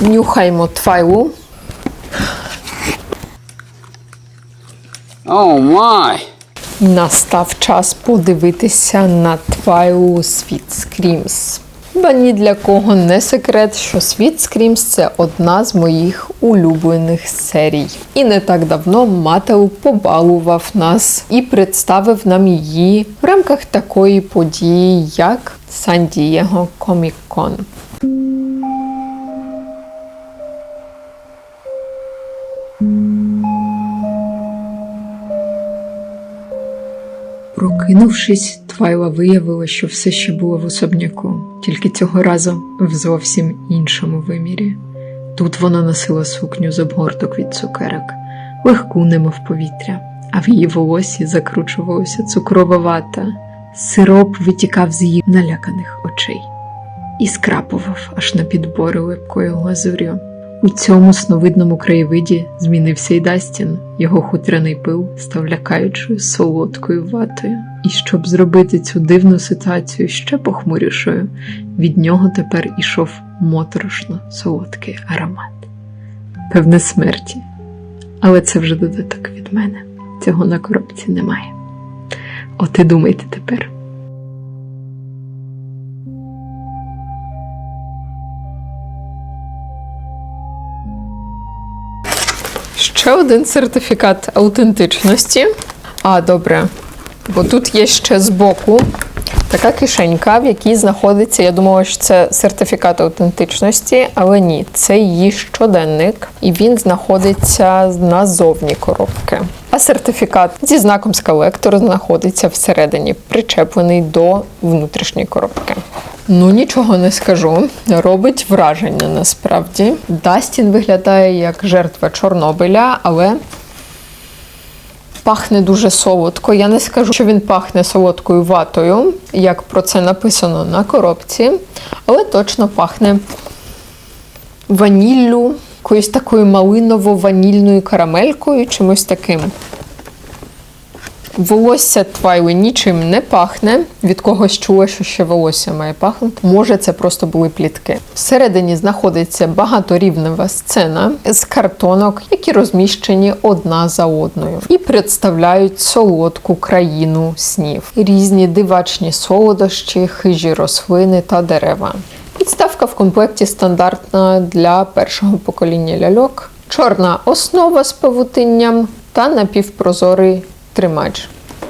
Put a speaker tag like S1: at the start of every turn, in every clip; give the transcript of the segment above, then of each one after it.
S1: Нюхаймо твайлу.
S2: Oh my!
S1: Настав час подивитися на твайлу Світ Скрімс. Бо ні для кого не секрет, що Світ Скрімс це одна з моїх улюблених серій. І не так давно Мател побалував нас і представив нам її в рамках такої події, як Сан-Дієго Комік-Кон. Прокинувшись, Твайла виявила, що все ще було в особняку, тільки цього разу в зовсім іншому вимірі. Тут вона носила сукню з обгорток від цукерок, легку, немов повітря, а в її волосі закручувалася цукрова вата. Сироп витікав з її наляканих очей і скрапував аж на підбори липкою глазур'ю. У цьому сновидному краєвиді змінився й Дастін. Його хутряний пил став лякаючою солодкою ватою. І щоб зробити цю дивну ситуацію ще похмурішою, від нього тепер ішов моторошно солодкий аромат. Певне смерті. Але це вже додаток від мене. Цього на коробці немає. От і думайте тепер. Ще один сертифікат аутентичності. А, добре. Бо тут є ще збоку така кишенька, в якій знаходиться. Я думала, що це сертифікат аутентичності, але ні, це її щоденник, і він знаходиться назовні коробки. А сертифікат зі знаком скалектор знаходиться всередині, причеплений до внутрішньої коробки. Ну нічого не скажу. Робить враження насправді. Дастін виглядає як жертва Чорнобиля, але пахне дуже солодко. Я не скажу, що він пахне солодкою ватою, як про це написано на коробці, але точно пахне ваніллю, якоюсь такою малиново-ванільною карамелькою, чимось таким. Волосся Твайли нічим не пахне. Від когось чула, що ще волосся має пахнути. Може, це просто були плітки. Всередині знаходиться багаторівнева сцена з картонок, які розміщені одна за одною, і представляють солодку країну снів. Різні дивачні солодощі, хижі рослини та дерева. Підставка в комплекті стандартна для першого покоління ляльок. Чорна основа з павутинням та напівпрозорий тримач.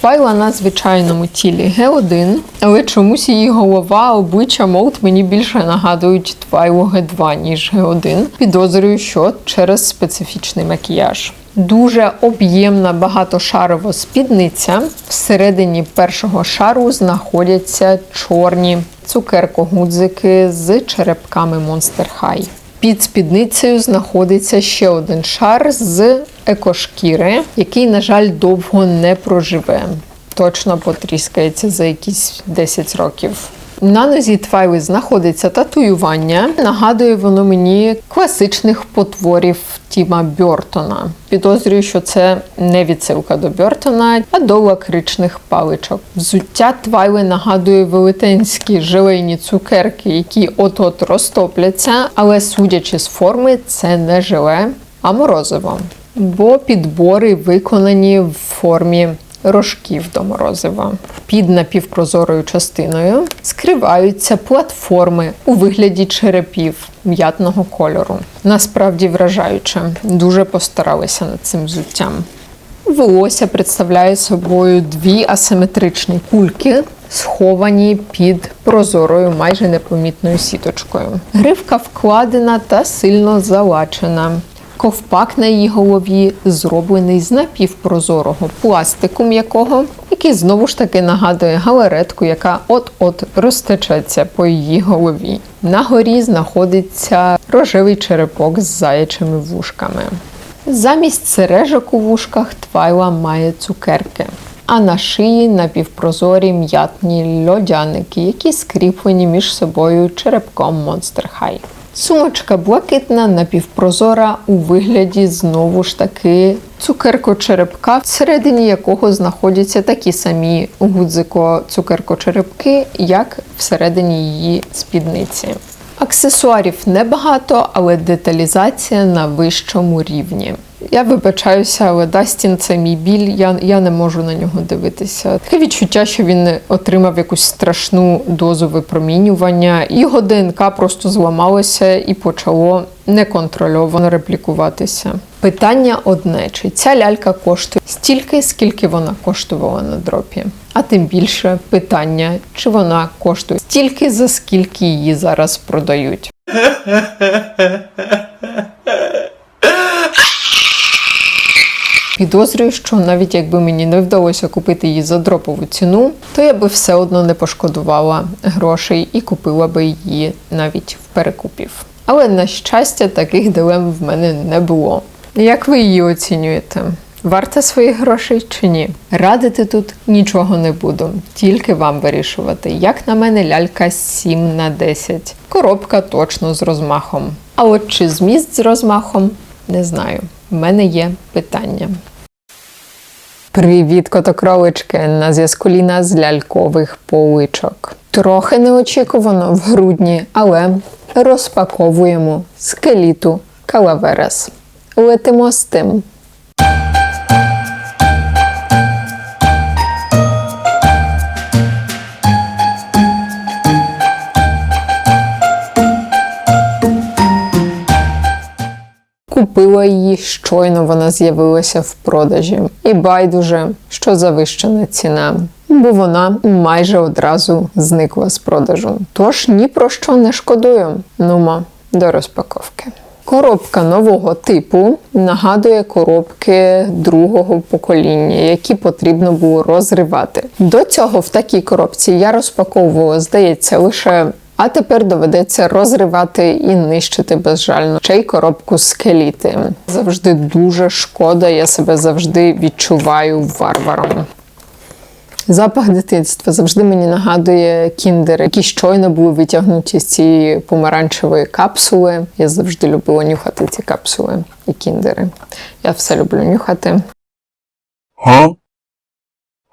S1: Твайла на звичайному тілі Г1, але чомусь її голова, обличчя молд мені більше нагадують Твайлу Г2, ніж Г1. Підозрюю, що через специфічний макіяж. Дуже об'ємна багатошарова спідниця. Всередині першого шару знаходяться чорні цукерко-гудзики з черепками Monster High. Під спідницею знаходиться ще один шар з екошкіри, який, на жаль, довго не проживе. Точно потріскається за якісь 10 років. На нозі Твайли знаходиться татуювання. Нагадує воно мені класичних потворів Тіма Бьортона. Підозрюю, що це не відсилка до Бьортона, а до лакричних паличок. Взуття Твайли нагадує велетенські желейні цукерки, які от-от розтопляться, але судячи з форми, це не желе, а морозиво. Бо підбори виконані в формі рожків до морозива. Під напівпрозорою частиною скриваються платформи у вигляді черепів м'ятного кольору. Насправді вражаюче, дуже постаралися над цим взуттям. Волосся представляє собою дві асиметричні кульки, сховані під прозорою, майже непомітною сіточкою. Гривка вкладена та сильно залачена. Ковпак на її голові зроблений з напівпрозорого пластику м'якого, який знову ж таки нагадує галеретку, яка от-от розтечеться по її голові. На горі знаходиться рожевий черепок з заячими вушками. Замість сережок у вушках Твайла має цукерки, а на шиї напівпрозорі м'ятні льодяники, які скріплені між собою черепком Monster High. Сумочка блакитна, напівпрозора у вигляді знову ж таки цукерко-черепка, всередині якого знаходяться такі самі гудзико-цукерко-черепки, як всередині її спідниці. Аксесуарів небагато, але деталізація на вищому рівні. Я вибачаюся, але Дастін це мій біль. Я, я не можу на нього дивитися. Таке відчуття, що він отримав якусь страшну дозу випромінювання, його ДНК просто зламалося і почало неконтрольовано реплікуватися. Питання одне: чи ця лялька коштує стільки, скільки вона коштувала на дропі? А тим більше питання, чи вона коштує стільки, за скільки її зараз продають. Підозрюю, що навіть якби мені не вдалося купити її за дропову ціну, то я би все одно не пошкодувала грошей і купила би її навіть в перекупів. Але на щастя, таких дилем в мене не було. Як ви її оцінюєте? Варта своїх грошей чи ні? Радити тут нічого не буду, тільки вам вирішувати. Як на мене, лялька 7 на 10. Коробка точно з розмахом. А от чи зміст з розмахом, не знаю. В мене є питання. Привіт, котокролички! На зв'язку Ліна з лялькових поличок. Трохи неочікувано в грудні, але розпаковуємо скеліту Калаверес. Летимо з тим. Купила її щойно вона з'явилася в продажі. І байдуже, що завищена ціна, бо вона майже одразу зникла з продажу. Тож ні про що не шкодую. Нумо до розпаковки. Коробка нового типу нагадує коробки другого покоління, які потрібно було розривати. До цього в такій коробці я розпаковувала, здається, лише. А тепер доведеться розривати і нищити безжально ще й коробку скеліти. Завжди дуже шкода, я себе завжди відчуваю варваром. Запах дитинства завжди мені нагадує кіндери, які щойно були витягнуті з цієї помаранчевої капсули. Я завжди любила нюхати ці капсули і кіндери. Я все люблю нюхати.
S2: Huh?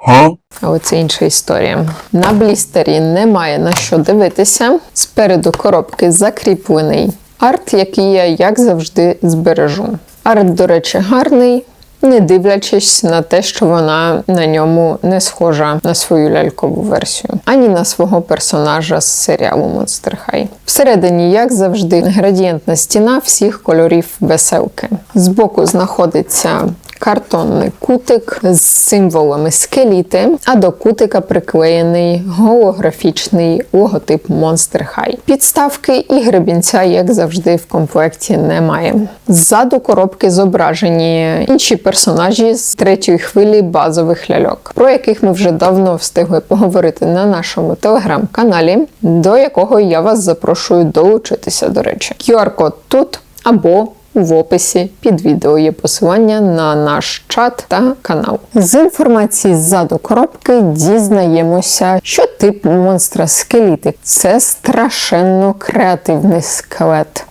S2: Huh?
S1: Але це інша історія. На блістері немає на що дивитися. Спереду коробки закріплений арт, який я, як завжди, збережу. Арт, до речі, гарний. Не дивлячись на те, що вона на ньому не схожа на свою лялькову версію, ані на свого персонажа з серіалу Monster High. Всередині, як завжди, градієнтна стіна всіх кольорів веселки. Збоку знаходиться картонний кутик з символами скеліти, а до кутика приклеєний голографічний логотип Monster High. Підставки і гребінця, як завжди, в комплекті немає. Ззаду коробки зображені інші персонажі з третьої хвилі базових ляльок, про яких ми вже давно встигли поговорити на нашому телеграм-каналі, до якого я вас запрошую долучитися, до речі. QR-код тут або в описі під відео є посилання на наш чат та канал. З інформації ззаду коробки дізнаємося, що тип монстра скеліти це страшенно креативний скелет.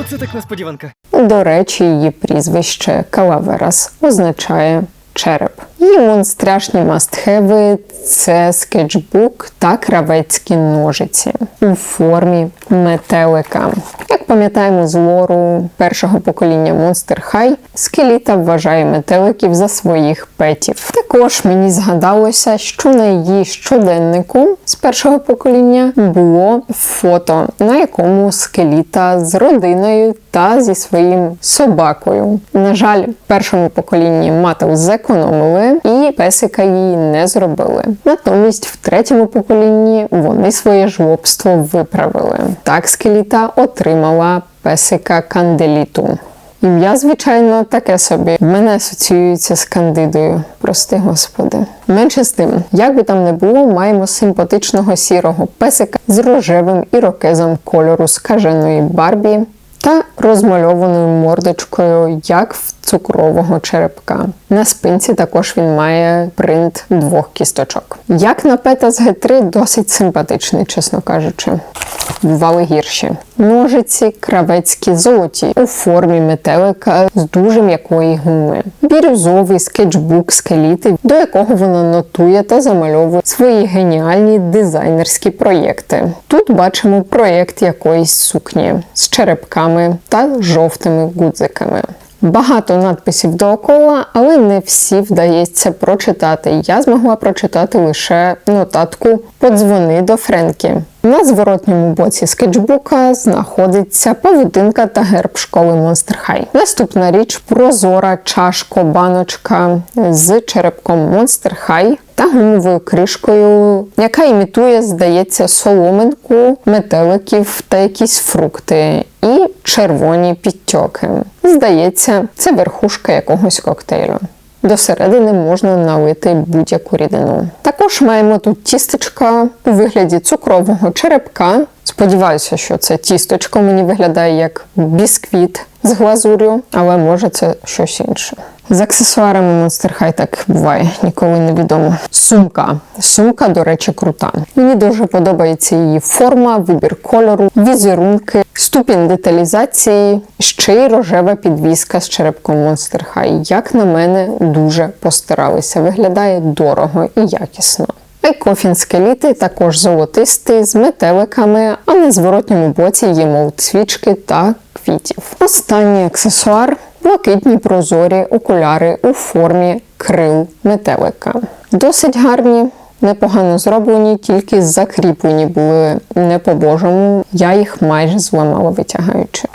S3: Оце так несподіванка.
S1: До речі, її прізвище Калаверас означає череп. Її монстряшні мастхеви це скетчбук та кравецькі ножиці у формі метелика. Як пам'ятаємо з лору першого покоління Monster High, скеліта вважає метеликів за своїх петів. Також мені згадалося, що на її щоденнику з першого покоління було фото, на якому скеліта з родиною та зі своїм собакою. На жаль, першому поколінні мател зекономили і песика її не зробили. Натомість, в третьому поколінні вони своє жлобство виправили. Так скеліта отримала песика канделіту. Ім'я, звичайно, таке собі. В мене асоціюється з кандидою. Прости господи. Менше з тим, як би там не було, маємо симпатичного сірого песика з рожевим ірокезом кольору скаженої Барбі та розмальованою мордочкою, як в цукрового черепка. На спинці також він має принт двох кісточок. Як на пета з Г3, досить симпатичний, чесно кажучи. Бували гірші. Ножиці кравецькі золоті у формі метелика з дуже м'якої гуми. Бірюзовий скетчбук скеліти, до якого вона нотує та замальовує свої геніальні дизайнерські проєкти. Тут бачимо проєкт якоїсь сукні з черепками та жовтими гудзиками. Багато надписів доокола, але не всі вдається прочитати. Я змогла прочитати лише нотатку Подзвони до Френкі. На зворотньому боці скетчбука знаходиться павутинка та герб школи Monster High. Наступна річ прозора чашко-баночка з черепком Monster High та гумовою кришкою, яка імітує, здається, соломинку, метеликів та якісь фрукти, і червоні підтьоки. Здається, це верхушка якогось коктейлю. До середини можна налити будь-яку рідину. Також маємо тут тістечка у вигляді цукрового черепка. Сподіваюся, що це тісточко мені виглядає як бісквіт з глазур'ю, але може це щось інше. З аксесуарами Monster High так буває, ніколи не відомо. Сумка. Сумка, до речі, крута. Мені дуже подобається її форма, вибір кольору, візерунки, ступінь деталізації, ще й рожева підвіска з черепком Monster High. Як на мене, дуже постаралися. Виглядає дорого і якісно. Айкофін скеліти також золотистий з метеликами, а на зворотньому боці є молд свічки та квітів. Останній аксесуар блакитні прозорі окуляри у формі крил метелика. Досить гарні. Непогано зроблені, тільки закріплені були не по-божому. Я їх майже зламала витягаючи.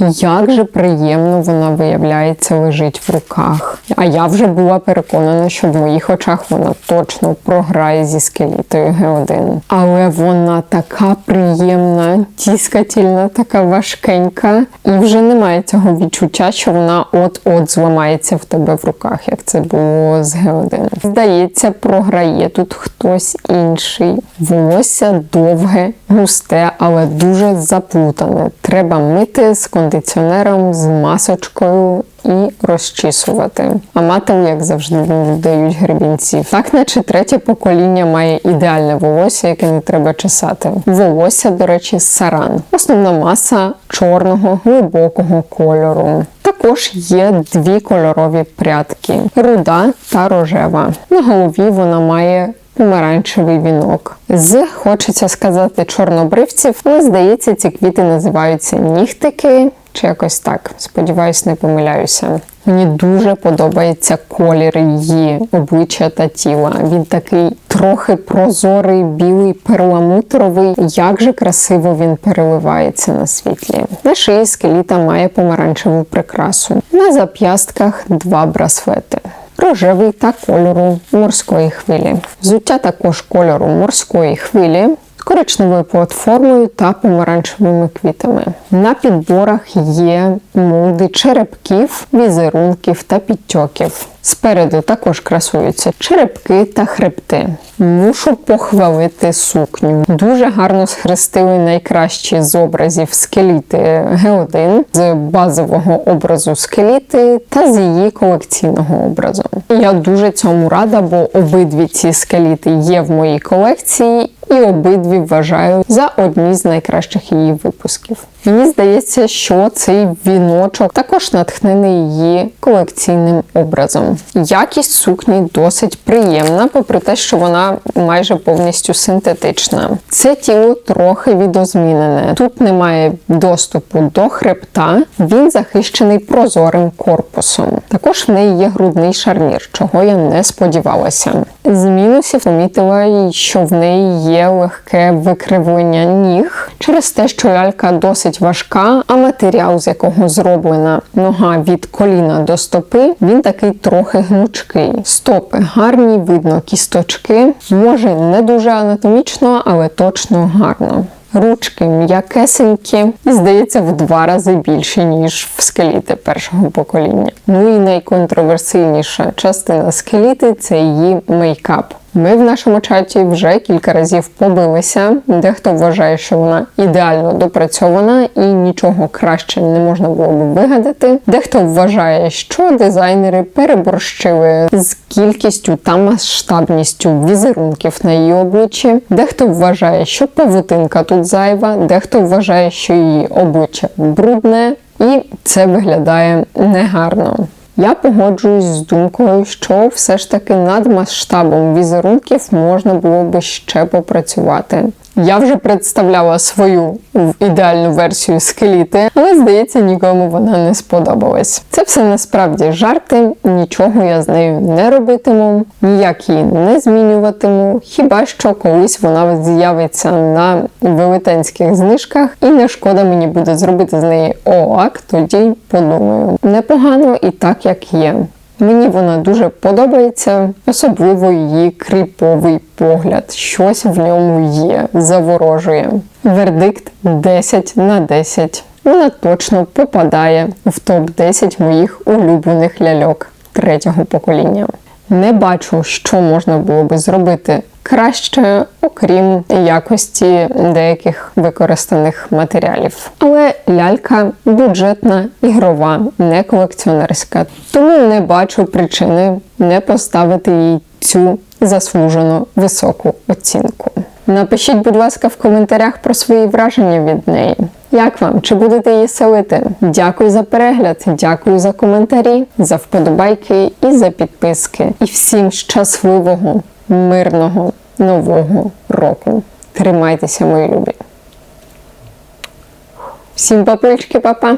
S1: Як же приємно вона виявляється лежить в руках. А я вже була переконана, що в моїх очах вона точно програє зі скелітою Г1. Але вона така приємна, тіскательна, така важкенька, і вже немає цього відчуття, що вона от-от зламається в тебе в руках, як це було з Г1. Здається, програє тут хтось інший. Волосся довге, густе, але дуже заплутане. Треба мити з кондиціонером, з масочкою і розчісувати. А матам, як завжди, дають гребінців. Так, наче третє покоління має ідеальне волосся, яке не треба чесати. Волосся, до речі, саран. Основна маса чорного глибокого кольору. Також є дві кольорові прядки: руда та рожева. На голові вона має помаранчевий вінок. З хочеться сказати чорнобривців, але здається, ці квіти називаються нігтики чи якось так. Сподіваюсь, не помиляюся. Мені дуже подобається колір її обличчя та тіла. Він такий трохи прозорий, білий, перламутровий. Як же красиво він переливається на світлі. На шиї скеліта має помаранчеву прикрасу. На зап'ястках два браслети. Рожевий та кольору морської хвилі. Взуття також кольору морської хвилі коричневою платформою та помаранчевими квітами. На підборах є молди черепків, візерунків та підтьоків. Спереду також красуються черепки та хребти. Мушу похвалити сукню. Дуже гарно схрестили найкращі з образів скеліти Г1 з базового образу скеліти та з її колекційного образу. Я дуже цьому рада, бо обидві ці скеліти є в моїй колекції. І обидві вважаю за одні з найкращих її випусків. Мені здається, що цей віночок також натхнений її колекційним образом. Якість сукні досить приємна, попри те, що вона майже повністю синтетична. Це тіло трохи відозмінене. Тут немає доступу до хребта, він захищений прозорим корпусом. Також в неї є грудний шарнір, чого я не сподівалася. З мінусів помітила, що в неї є легке викривлення ніг через те, що лялька досить важка, а матеріал, з якого зроблена нога від коліна до стопи, він такий трохи гнучкий. Стопи гарні, видно кісточки. Може не дуже анатомічно, але точно гарно. Ручки м'якесенькі і, здається, в два рази більші, ніж в скеліти першого покоління. Ну і найконтроверсійніша частина скеліти це її мейкап. Ми в нашому чаті вже кілька разів побилися. Дехто вважає, що вона ідеально допрацьована і нічого краще не можна було б вигадати. Дехто вважає, що дизайнери переборщили з кількістю та масштабністю візерунків на її обличчі. Дехто вважає, що павутинка тут зайва, дехто вважає, що її обличчя брудне, і це виглядає негарно. Я погоджуюсь з думкою, що все ж таки над масштабом візерунків можна було би ще попрацювати. Я вже представляла свою ідеальну версію скеліти, але здається, нікому вона не сподобалась. Це все насправді жарти, нічого я з нею не робитиму, ніяк її не змінюватиму. Хіба що колись вона з'явиться на велетенських знижках, і не шкода мені буде зробити з неї ОАК, тоді подумаю. Непогано і так як є. Мені вона дуже подобається, особливо її кріповий погляд. Щось в ньому є, заворожує. Вердикт 10 на 10. Вона точно попадає в топ-10 моїх улюблених ляльок третього покоління. Не бачу, що можна було би зробити краще, окрім якості деяких використаних матеріалів. Але лялька бюджетна, ігрова, не колекціонерська. Тому не бачу причини не поставити їй цю заслужену високу оцінку. Напишіть, будь ласка, в коментарях про свої враження від неї. Як вам? Чи будете її селити? Дякую за перегляд, дякую за коментарі, за вподобайки і за підписки. І всім щасливого, мирного нового року. Тримайтеся, мої любі. Всім папички, папа!